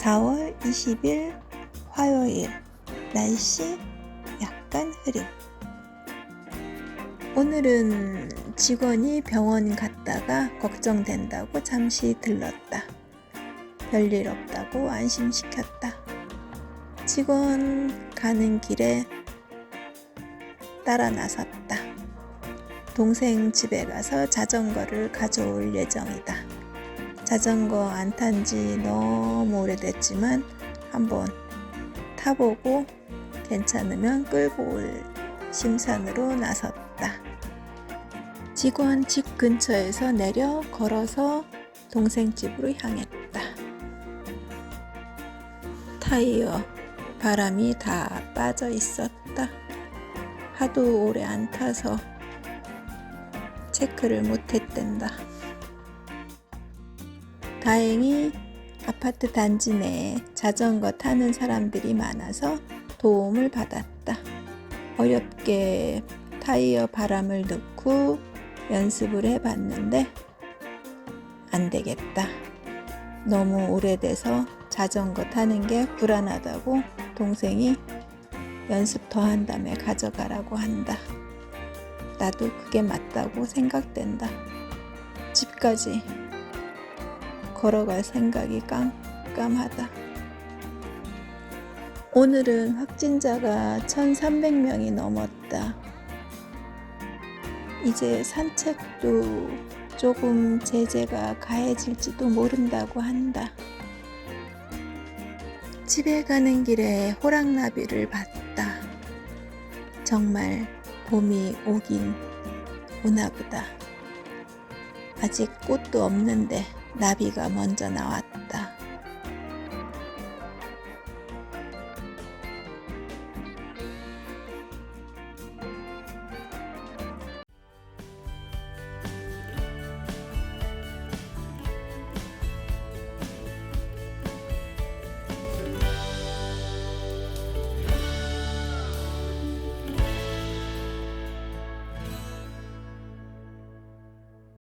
4월 20일 화요일 날씨 약간 흐림 오늘은 직원이 병원 갔다가 걱정된다고 잠시 들렀다. 별일 없다고 안심시켰다. 직원 가는 길에 따라 나섰다. 동생 집에 가서 자전거를 가져올 예정이다. 자전거 안 탄 지 너무 오래됐지만 한번 타보고 괜찮으면 끌고 올 심산으로 나섰다. 직원 집 근처에서 내려 걸어서 동생 집으로 향했다. 타이어 바람이 다 빠져 있었다. 하도 오래 안 타서 체크를 못했댄다. 다행히 아파트 단지 내에 자전거 타는 사람들이 많아서 도움을 받았다. 어렵게 타이어 바람을 넣고 연습을 해봤는데 안 되겠다. 너무 오래돼서 자전거 타는 게 불안하다고 동생이 연습 더 한 다음에 가져가라고 한다. 나도 그게 맞다고 생각된다. 집까지 걸어갈 생각이 깜깜하다. 오늘은 확진자가 1,300명이 넘었다. 이제 산책도 조금 제재가 가해질지도 모른다고 한다. 집에 가는 길에 호랑나비를 봤다. 정말 봄이 오긴 오나 보다. 아직 꽃도 없는데 나비가 먼저 나왔다.